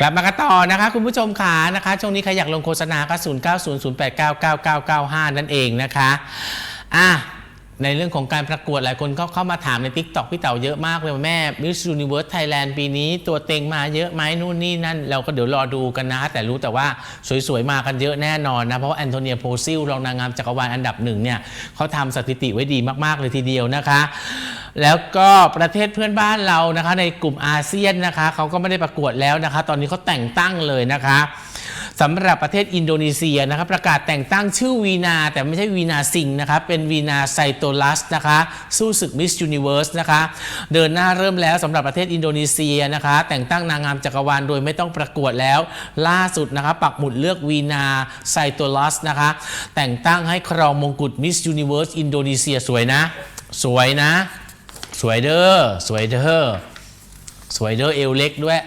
กลับมากันต่อนะคะ คุณผู้ชมขานะคะช่วงนี้ใครอยากลงโฆษณาก็ 0 9 0 0 8 9 9 9 9 5 นั่นเองนะคะอะในเรื่องของการประกวดหลายคนก็เข้ามาถามใน t ิ k t o k พี่เต๋าเยอะมากเลยแม่ Miss Universe Thailand ปีนี้ตัวเต็งมาเยอะไหมนู่นนี่นั่น เราก็เดี๋ยวรอดูกันนะ แต่รู้แต่ว่าสวยๆ มากันเยอะแน่นอนนะ เพราะแอนโทเนียโพซิลรองนางงามจักรวาลอันดับหนึ่งเนี่ยเขาทำสถิติไว้ดีมากๆเลยทีเดียวนะคะ แล้วก็ประเทศเพื่อนบ้านเรานะคะ ในกลุ่มอาเซียนนะคะเขาก็ไม่ได้ประกวดแล้วนะคะ ตอนนี้เขาแต่งตั้งเลยนะคะสำหรับประเทศอินโดนีเซียนะคะประกาศแต่งตั้งชื่อวีนา แต่ไม่ใช่วีนาซิงนะคะเป็นวีนาไซโตลัสนะคะสู้ศึกมิส s u นิเวิร์สนะคะเดินหน้าเริ่มแล้วสำหรับประเทศอินโดนีเซียนะคะ แต่งตั้งนางงามจักรวาลโดยไม่ต้องประกวดแล้ว ล่าสุดนะคะปักหมุดเลือกวีนาไซโตลัสนะคะแต่งตั้งให้ครองมงกุฎมิส s u นิเวิร์สอินโดนีเซียสวยนะ สวยนะ สวยเด้อ สวยเด้อ สวยเด้อเอวเล็กด้วย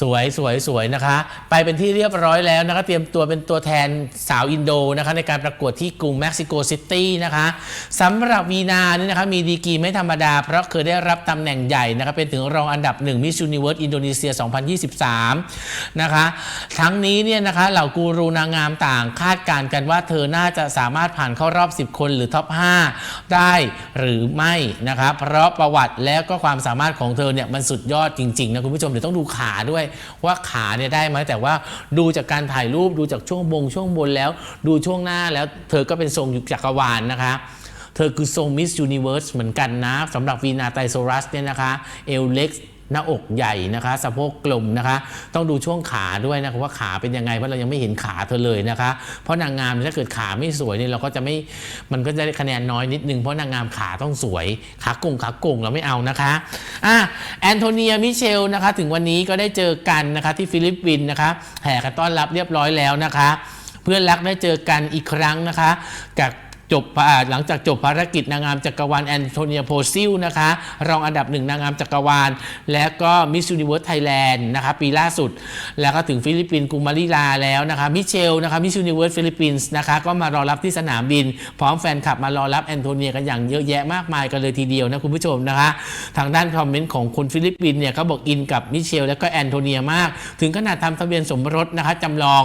สวยสวยสวยนะคะ ไปเป็นที่เรียบร้อยแล้วนะคะ เตรียมตัวเป็นตัวแทนสาวอินโดนะคะ ในการประกวดที่กรุงเม็กซิโกซิตี้นะคะสำหรับวีนานี่นะคะ มีดีกรีไม่ธรรมดา เพราะเคยได้รับตำแหน่งใหญ่นะคะ เป็นถึงรองอันดับหนึ่งมิส s u นิเวิร์สอินโดนีเซีย 2023 นะคะ ทั้งนี้เนี่ยนะคะ เหล่ากูรูนางงามต่างคาดการณ์กันว่าเธอน่าจะสามารถผ่านเข้ารอบ 10 คนหรือท็อป 5 ได้หรือไม่นะคะเพราะประวัติและก็ความสามารถของเธอเนี่ยมันสุดยอดจริงๆนะคุณผู้ชมเดี๋ยวต้องดูขาด้วยว่าขาเนี่ยได้ไหมแต่ว่าดูจากการถ่ายรูปดูจากช่วงบงช่วงบนแล้ว ดูช่วงหน้าแล้ว เธอก็เป็นทรงยุคจักรวาลนะคะเธอคือทรงมิสยูนิเวิร์สเหมือนกันนะสำหรับวีนาไตโซรัสเนี่ยนะคะเอลเล็ก หน้าอกใหญ่นะคะ สะโพกกลมนะคะ ต้องดูช่วงขาด้วยนะคะว่าขาเป็นยังไงเพราะเรายังไม่เห็นขาเธอเลยนะคะ เพราะนางงามถ้าเกิดขาไม่สวยเนี่ยเราก็จะไม่มันก็จะได้คะแนนน้อยนิดนึงเพราะนางงามขาต้องสวยขากงขากงเราไม่เอานะคะอะแอนโทเนียมิเชลนะคะ ถึงวันนี้ก็ได้เจอกันนะคะที่ฟิลิปปินส์นะคะแห่กันต้อนรับเรียบร้อยแล้วนะคะเพื่อนรักได้เจอกันอีกครั้งนะคะ กับ จบหลังจากจบภารกิจนางงามจักรวาลแอนโทเนียโพซิลนะคะรองอันดับหนึ่งนางงามจักรวาล และก็มิส s u นิเวิร์สไทยแลนด์นะคะปีล่าสุด แล้วก็ถึงฟิลิปปินส์กรุงมานิลาแล้วนะคะมิเชลนะคะมิส s u นิเวิร์สฟิลิปปินส์นะคะก็มารอรับที่สนามบิน พร้อมแฟนคลับมารอรับแอนโทเนียกันอย่างเยอะแยะมากมายกันเลยทีเดียวนะคุณผู้ชมนะคะทางด้านคอมเมนต์ของคนฟิลิปปินส์เนี่ยเขาบอกอินกับมิเชลและก็แอนโทเนียมาก ถึงขนาดทำทะเบียนสมรสนะคะจำลอง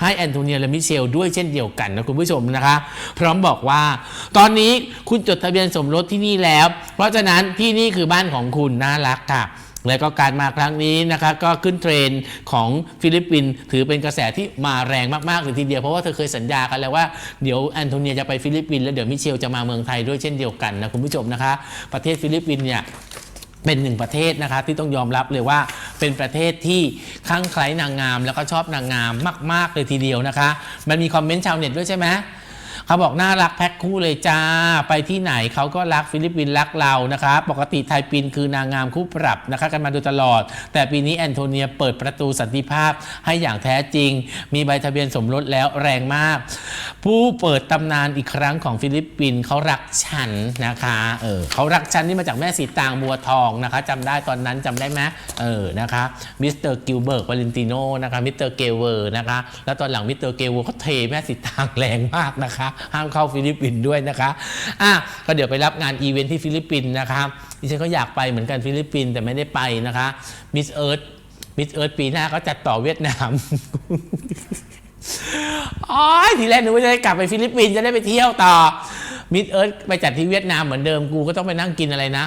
ให้แอนโทเนียและมิเชลด้วยเช่นเดียวกันนะคุณผู้ชมนะคะพร้อมบอกว่า ตอนนี้คุณจดทะเบียนสมรสที่นี่แล้ว เพราะฉะนั้นที่นี่คือบ้านของคุณน่ารักค่ะและก็การมาครั้งนี้นะคะก็ขึ้นเทรนด์ของฟิลิปปินส์ถือเป็นกระแสที่มาแรงมากๆเลยทีเดียวเพราะว่าเธอเคยสัญญากันแล้วว่าเดี๋ยวแอนโทเนียจะไปฟิลิปปินส์แล้วเดี๋ยวมิเชลจะมาเมืองไทยด้วยเช่นเดียวกันนะคุณผู้ชมนะคะ ประเทศฟิลิปปินส์เนี่ยเป็นหนึ่งประเทศนะคะที่ต้องยอมรับเลยว่าเป็นประเทศที่คลั่งไคล้นางงาม แล้วก็ชอบนางงามมาก ๆเลยทีเดียวนะคะ มันมีคอมเมนต์ชาวเน็ตด้วยใช่ไหม เขาบอกน่ารักแพ็คคู่เลยจ้า ไปที่ไหนเขาก็รักฟิลิปปินส์รักเรานะคะปกติไทยปินคือนางงามคู่ปรับนะคะกันมาโดยตลอด แต่ปีนี้แอนโทเนียเปิดประตูสันติภาพให้อย่างแท้จริง มีใบทะเบียนสมรสแล้วแรงมาก ผู้เปิดตำนานอีกครั้งของฟิลิปปินส์เขารักฉันนะคะเออเขารักฉันนี่มาจากแม่สีตางบัวทองนะคะจำได้ตอนนั้นจำได้ไหมเออนะคะมิสเตอร์กิลเบิร์กวาเลนติโนนะคะมิสเตอร์เกเวอร์นะคะแล้วตอนหลังมิสเตอร์เกเวอร์เขาเทแม่สีตางแรงมากนะคะห้ามเข้าฟิลิปปินส์ด้วยนะคะอะก็เดี๋ยวไปรับงานอีเวนท์ที่ฟิลิปปินส์นะคะดิฉันก็อยากไปเหมือนกันฟิลิปปินส์แต่ไม่ได้ไปนะคะมิสเอิร์ธมิสเอิร์ธปีหน้าก็จัดต่อเวียดนาม อ๋อทีแรกนึกว่าจะได้กลับไปฟิลิปปินส์จะได้ไปเที่ยวต่อ มิดเอิร์ธไปจัดที่เวียดนามเหมือนเดิมกูก็ต้องไปนั่งกินอะไรนะ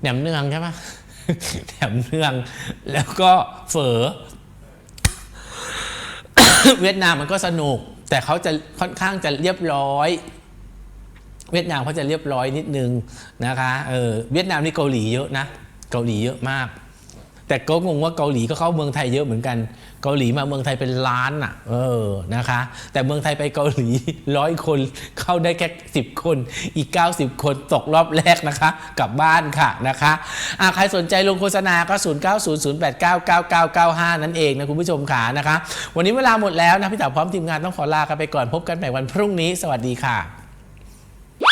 แหนมเนืองใช่ปะแหนมเนือง แล้วก็เฝอเวียดนามมันก็สนุก แต่เขาจะค่อนข้างจะเรียบร้อย เวียดนามเขาจะเรียบร้อยนิดนึงนะคะเออเวียดนามนี่เกาหลีเยอะนะ เกาหลีเยอะมาก แต่ก็งงว่าเกาหลีก็เข้าเมืองไทยเยอะเหมือนกัน เกาหลีมาเมืองไทยเป็นล้านอะ เออนะคะ แต่เมืองไทยไปเกาหลีร้อยคนเข้าได้แค่สิบคนอีก 90 คนตกรอบแรกนะคะ กลับบ้านค่ะนะคะอะใครสนใจลงโฆษณาก็ 0 9 0 0 8 9 9 9 9 5 นั่นเองนะคุณผู้ชมขานะคะ วันนี้เวลาหมดแล้วนะพี่เต๋าพร้อมทีมงานต้องขอลากันไปก่อนพบกันใหม่วันพรุ่งนี้ สวัสดีค่ะ